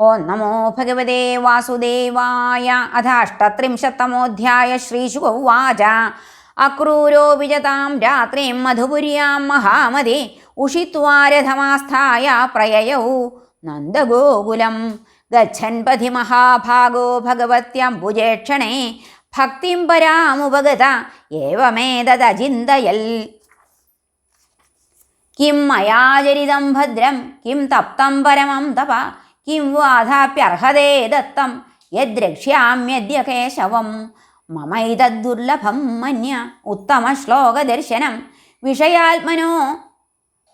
ഓം നമോ ഭഗവതേ വാസുദേവായ അഥാഷ്ടത്രിംശത്തമോധ്യായ ശ്രീശുകൗവാച അക്രൂരോ വിജതാം രാത്രിം മധുപുര്യാം മഹാമതി ഉഷിത്വാരഥമാസ്ഥായ പ്രയയൗ നന്ദഗോകുലം. ഗച്ഛൻ പഥി മഹാഭാഗോ ഭഗവത്യംബുജേക്ഷണേ ഭക്തിം പരാമുപഗത ഏവമേതദചിന്തയൽ. കിം മയാചരിതം ഭദ്രം കിം തപ്തം പരമം തപ കിം വാധാപ്യർഹതേ ദത്തം. യദ്രക്ഷ്യാമ്യദ്യ കേശവം മമൈതദ്ദുർലഭം മന്യ ഉത്തമശ്ലോകദർശനം. വിഷയാത്മനോ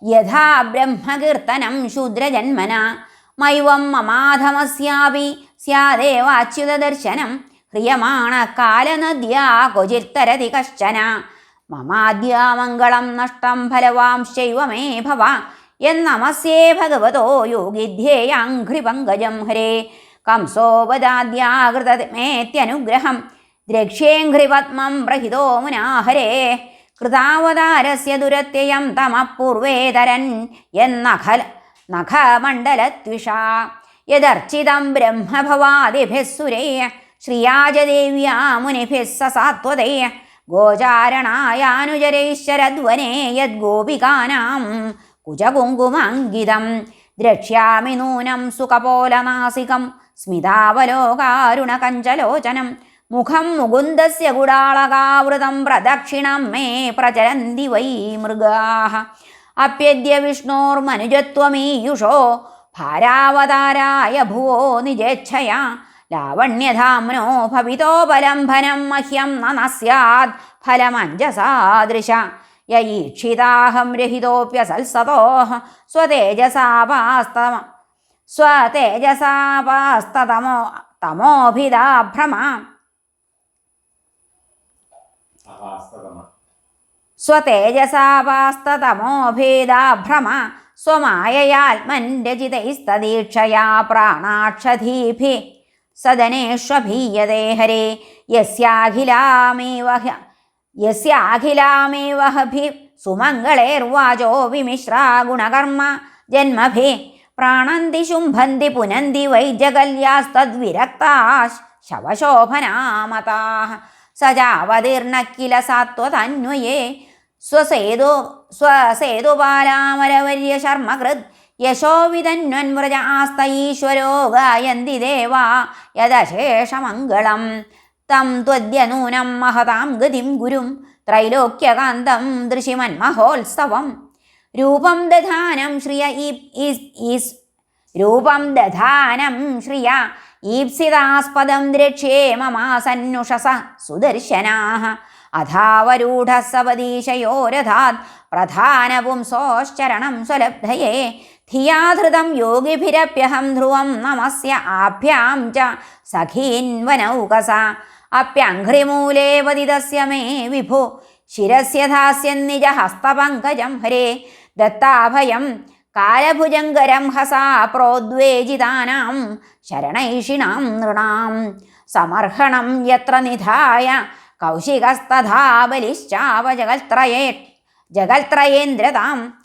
യഥാ ബ്രഹ്മകീർത്തനം ശൂദ്രജന്മന. മൈവം മമാധമസ്യാപി സ്യാദേവാച്യുതദർശനം. ഹ്രിയമാണ കാലനദ്യാ ക്വചിത്തരതി കശ്ചന. മമാദ്യാമംഗളം നഷ്ടം ഫലവാംശൈവമേ ഭവ എന്നമസ്യേ ഭഗവതോ യോഗിധ്യേയാഘ്രിപങ്കജം ഹരേ. കംസോപദാദ്യാകൃതമേത്യനുഗ്രഹം ദ്രക്ഷ്യേഘ്രിപത്മം പ്രഹിതോ മുനാഹരേ കൃതാവതാരസ്യ ദുരത്യയം തമപൂർവേതരൻ എന്നഖല നഖമണ്ഡലത്വിഷാ. യദർച്ചിതം ബ്രഹ്മഭവാദിഭിസ്സുരേ ശ്രിയാജദേവ്യാ മുനിഭിः സാത്വതേ ഗോചാരണായാനുജരൈശ്വരധ്വനേ യദ്ഗോപികാനാം കുജകുങ്കുമാങ്കിതം ദ്രക്ഷ്യാമി നൂനം സുകപോലനാസികം സ്മിതാവലോകാരുണകഞ്ചലോചനം. മുഖം മുകുന്ദസ്യ ഗുടാളകാവൃതം പ്രദക്ഷിണം മേ പ്രചരന്തി വൈ മൃഗാഹ. അപ്യദ്യ വിഷ്ണോർമനുജത്വമീയുഷോ. ഭാരാവതാരായ ഭുവോ നിജേച്ഛയാ. ലാവണ്യധാമ്നോ ഭവിതോപലംഭനം മഹ്യം നന സ്യാത് ഫലമഞ്ജസാദൃശ. य ईक्षिताहं रहितोऽप्यसल्सतोः स्वतेजसापास्तम स्वतेजसापास्ततमो तमोभिदाभ्रमा स्वतेजसापास्ततमोभिदाभ्रम स्वमाययात्मन् रचितैस्तदीक्षया प्राणाक्षधीभिः। सदनेष्वभीयते हरे यस्याखिलामेव ഹ- യസ്യാഖിലാമേവ ഹഭി സുമംഗളേർവാചോ വിമിശ്രാ ഗുണകർമ്മ ജന്മഭി. പ്രാണന്തി ശുംഭന്തി പുനന്തി വൈജകല്യാസ്തദ്വിരക്താ ശവശോഭനാമതാ സജാവതീർണ കില സാത്വതന്വയേ. സ്വസേതു സ്വസേതുപാലാമരവര്യ ശർമ്മകൃത്. യശോവിതന്വന്മൃജ ആസ്തീശ്വരോ ഗായന്തി ദേവാ. യദശേഷമംഗളം. തം ത്വദ്യനൂനം മഹതാം ഗതിം ഗുരും ത്രൈലോക്യകാന്തം ദൃശിമന്മഹോത്സവം. രൂപം ദധാനം ശ്രിയ ഈസ്- രൂപം ദധാനം ശ്രിയ ഈപ്സിതാസ്പദം ദ്രക്ഷ്യേ മമാസന്നുഷസ സുദർശനാः അഥാവരൂഢ സപദീശയോരഥാത് പ്രധാനപുംസോശ്ചരണം സ്വലബ്ധയേ. ധിയാധൃതം യോഗിഭിരപ്യഹം ധ്രുവം നമസ്യ ആഭ്യാം ച സഖീൻവനൗകസ. അപ്യഘ്രിമൂലേ വദിതസ്യ മേ വിഭോ. ശിരസ്യ ധാസ്യൻ നിജ ഹസ്തപങ്കജം ഹരേ. ദത്താഭയം കാലഭുജങ്കരം ഹസാ പ്രോദ്വേജിതാനാം ശരണൈഷിണാം നൃണാം. സമർഹണം യത്ര നിധായ കൗശികസ്തഥാ ബലിശ്ചാവജഗൽത്രയേ ജഗൽത്രയേന്ദ്രതാം.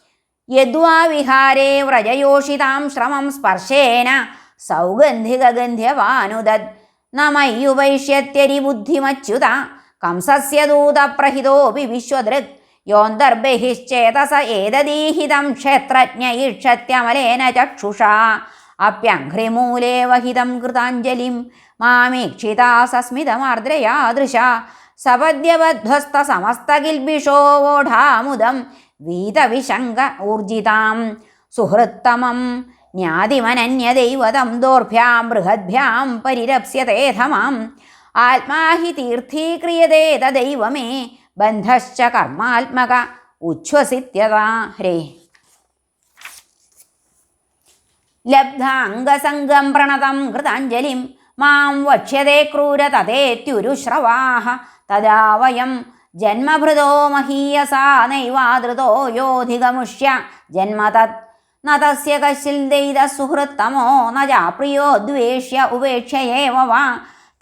യദ്വാ വിഹാരേ വ്രജയോഷിതാം ശ്രമം സ്പർശേന സൗഗന്ധികഗന്ധ്യവാനുദത് നമയ്യുപൈഷ്യത്യരി ബുദ്ധിമച്യുത കംസസ്യ ദൂതപ്രഹിതോപി വിശ്വദൃക് യോന്തർബഹിശ്ചേതസ ഏതദീഹിതം ക്ഷേത്രജ്ഞ ഈക്ഷത്യമലേന ചക്ഷുഷാ അപ്യഘ്രിമൂലേ വഹിതം കൃതാഞ്ജലിം മാമീക്ഷിതാ സസ്മിതമാർദ്രയാദൃശ സപദ്യവധ്വസ്ത സമസ്തകിൽബിഷോവോഢാമുദം വീതവിശങ്ക ഊർജിതാം സുഹൃത്തമം ജ്ഞാതിമനന്യദൈവതം ദോർഭ്യാം ബൃഹദ്ഭ്യാം പരിരപ്സ്യതേധമാം ആത്മാ ഹി തീർത്ഥീക്രിയതേ തദൈവമേ ബന്ധശ്ച കർമാത്മക ഉച്ഛ്വസിത്യതാ. ഹരേ. ലബ്ധാംഗസംഗം പ്രണതം കൃതാഞ്ജലിം മാം വക്ഷ്യതേ ക്രൂര തതേത്യുരുശ്രവാഹ. തദാ വയം ജന്മഭൃതോ മഹീയസാ നൈവാദൃതോ യോധികമുഷ്യ ജന്മ തത് ദൈത സുഹൃത്തമോ ന ചാപ്രിയോ ദ്വേഷ്യ ഉപേക്ഷ്യയേവ വാ.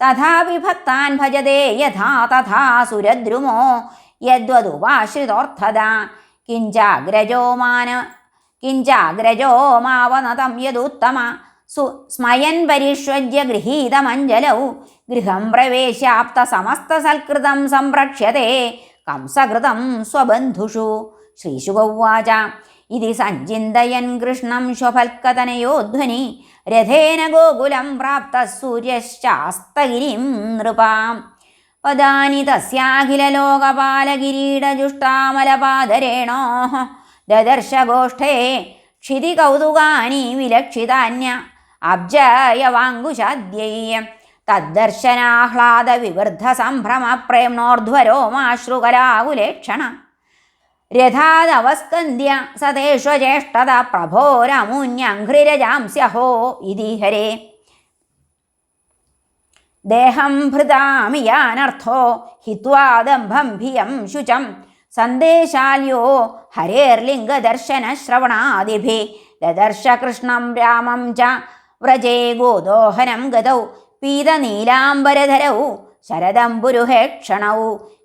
തഥാപി ഭക്താൻ ഭജതേ യഥാ തഥാ സുരദ്രുമോ. യദ്വതുപാശ്രിതോർത്ഥത കിഞ്ചാഗ്രജോ മാന കിഞ്ചാഗ്രജോ മാവനതം യദുത്തമ. സു സ്മയൻ പരിഷ്വജ്യ ഗൃഹീതമഞ്ജലൗ. ഗൃഹം പ്രവേശാപ്ത സമസ്ത സൽകൃതം സംപ്രക്ഷ്യത്തെ കംസകൃതം സ്വബന്ധുഷു. ശ്രീശുഗൗവാച. ഇതി സഞ്ചിന്തയൻ കൃഷ്ണം ശ്വഫൽക്കതനയോധ്വനി രഥേന ഗോകുലം പ്രാപ്ത സൂര്യശാസ്തഗിരിം നൃപാം. പദാനി തസ്യാഖിലലോകപാലകിരീടജുഷ്ടാമലപാദരേണോ ദദർശഗോഷ്ഠേ ക്ഷിതികൗതുകാനി വിലക്ഷിതാന്യ. അബ്ജയവാങ്കുശാദ്യൈ തദ്ദർശനാഹ്ലാദ വിവൃദ്ധ സംഭ്രമ പ്രേംണോർധ്വരോമാശ്രുകലാകുലേക്ഷണ രഥാദവസ്കന്ദ്യ സതേഷ്വചേഷ്ടത പ്രഭോരമുന്യഘ്രിരജാംസ്യഹോ ഇതി ഹരേ. ദേഹം ഭൃതാമിയാനർത്ഥോ ഹിത്വാദംഭം ഭിയം ശുചം സന്ദേശാല്യോ ഹരേർലിംഗദർശന ശ്രവണാദിഭി ദദർശ കൃഷ്ണം രാമം ച വ്രജേ ഗോദോഹനം ഗതൗ പീതനീലാംബരധരൗ ശരദംബുരുഹേക്ഷണൗ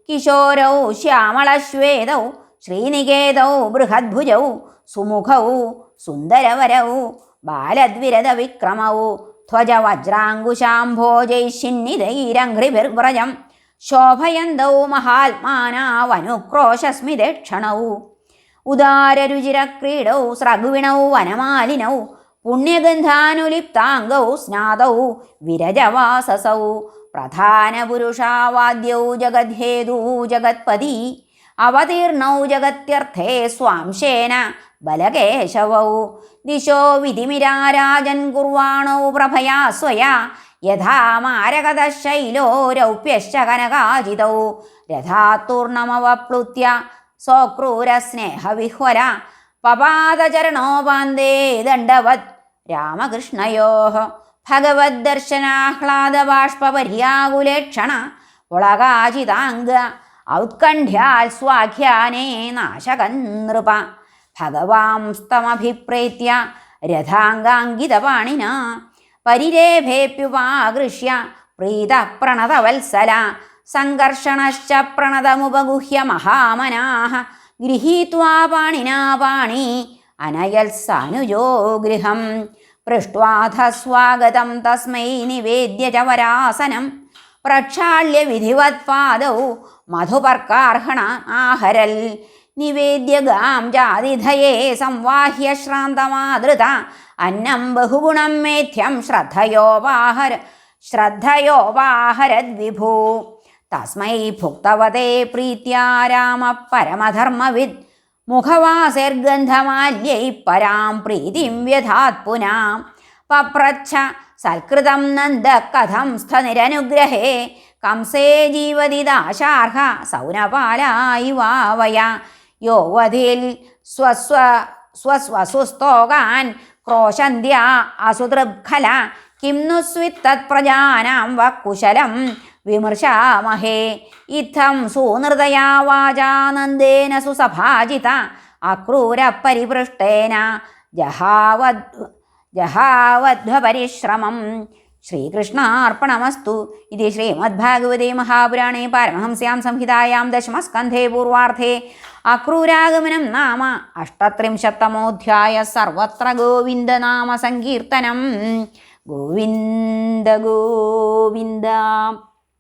കിശോരൗ ശ്യാമളശ്വേതൗ ശ്രീനികേതൗ ബൃഹദ്ഭുജൗ സുമുഖൗ സുന്ദരവരൗ ധ്വജ ധ്വജവജ്രാങ്കുശാംഭോജൈശിന്നിതൈരഘ്രിഭിർവ്രജം ശോഭയന്തൗ മഹാത്മാനാവനുക്രോശസ്മിതേക്ഷണൗ ഉദാരരുചിരക്രീഡൗ സ്രഗ്വിണൗ വനമാലിനൗ പുണ്യഗന്ധാനുലിപ്താംഗൗ സ്നാതൗ വിരജവാസസൗ പ്രധാനപുരുഷാവാദ്യൗ ജഗദ്ഹേതൂ ജഗത്പതി അവതീർണൗ ജഗത്യർത്ഥേ സ്വാംശേന ബലകേശവൗ. ദിശോ വിധിമിരാരാജൻ കുർവാണൗ പ്രഭയാ സ്വയാ. യഥാ മാരകതശൈലോ രൗപ്യശ്ച കനകാജിതൗ. രഥാത്തൂർണമവപ്ലുത്യ സ്വക്രൂരസ്നേഹവിഹ്വല. പപാദചരണോപാന്തേ ദണ്ഡവത് രാമകൃഷ്ണയോ. ഭഗവദ്ദർശനാഹ്ലാദബാഷ്പപര്യാകുലേക്ഷണ പുളകാചിതാംഗ ഔത്കണ്ഠ്യാൽ സ്വാഖ്യാനേ നൃപ ഭഗവാംസ്തമഭിപ്രേത്യ രഥാംഗാങ്കിതപാണിന പരിരേഭേപ്യുപാകൃഷ്യ പ്രീത പ്രണതവത്സല സംഘർഷണശ്ച പ്രണതമുപഗുഹ്യ മഹാമനാഹ. ഗൃഹീത്വാ പാണിനാ പാണി. അനയൽ സാനുജോ ഗൃഹം. പൃഷ്ടാഥ സ്വാഗതം തസ്മൈ നിവേദ്യ ച വരാസനം. പ്രക്ഷാള്യ വിധിവത് പാദൗ മധുപർക്കാർഹണ ആഹരൽ നിവേദ്യ ഗാം ജാതിധയേ സംവാഹ്യ ശ്രാന്തമാതൃത അന്നം ബഹുഗുണം മേധ്യം ശ്രദ്ധയോപാഹര ശ്രദ്ധയോപാഹരദ്വിഭൂ. തസ്മൈ ഭുക്തവതേ പ്രീത്യാ രാമ പരമധർമ്മവിദ് മുഖവാസൈർഗന്ധമാല്യൈ പരാം പ്രീതിം വ്യധാത് പുനാം പപ്രച്ഛ സൽകൃതം നന്ദ കഥം സ്ഥനിരനുഗ്രഹേ കംസേ ജീവതിദാശാർഹ സൗനപാലായി വാവയ യോവധിൽ സ്വസ്വ സ്വസ്വസുസ്തോകാൻ ക്രോശന്ത്യ അസുതൃബ്ഖല. കിം നു സ്വിത്തത് പ്രജാനാം വക്കുശലം വിമർശാമഹേ. ഇത്തം സൂനൃതയാ വാചാനന്ദേന സുസഭാജിത. അക്രൂരപരിപൃഷ്ടേന ജഹാവദ് ജഹാവധ്വപരിശ്രമം ശ്രീകൃഷ്ണാർപ്പണമസ്തു. ഇത് ശ്രീമദ്ഭാഗവതേ മഹാപുരാണേ പാരമഹംസ്യാം സംഹിതായാം ദശമസ്കന്ധേ പൂർവാർദ്ധേ അക്രൂരാഗമനം നാമ അഷ്ടത്രിംശത്തമോധ്യായ സർവത്ര ഗോവിന്ദനാമ സങ്കീർത്തനം. ഗോവിന്ദ ഗോവിന്ദ.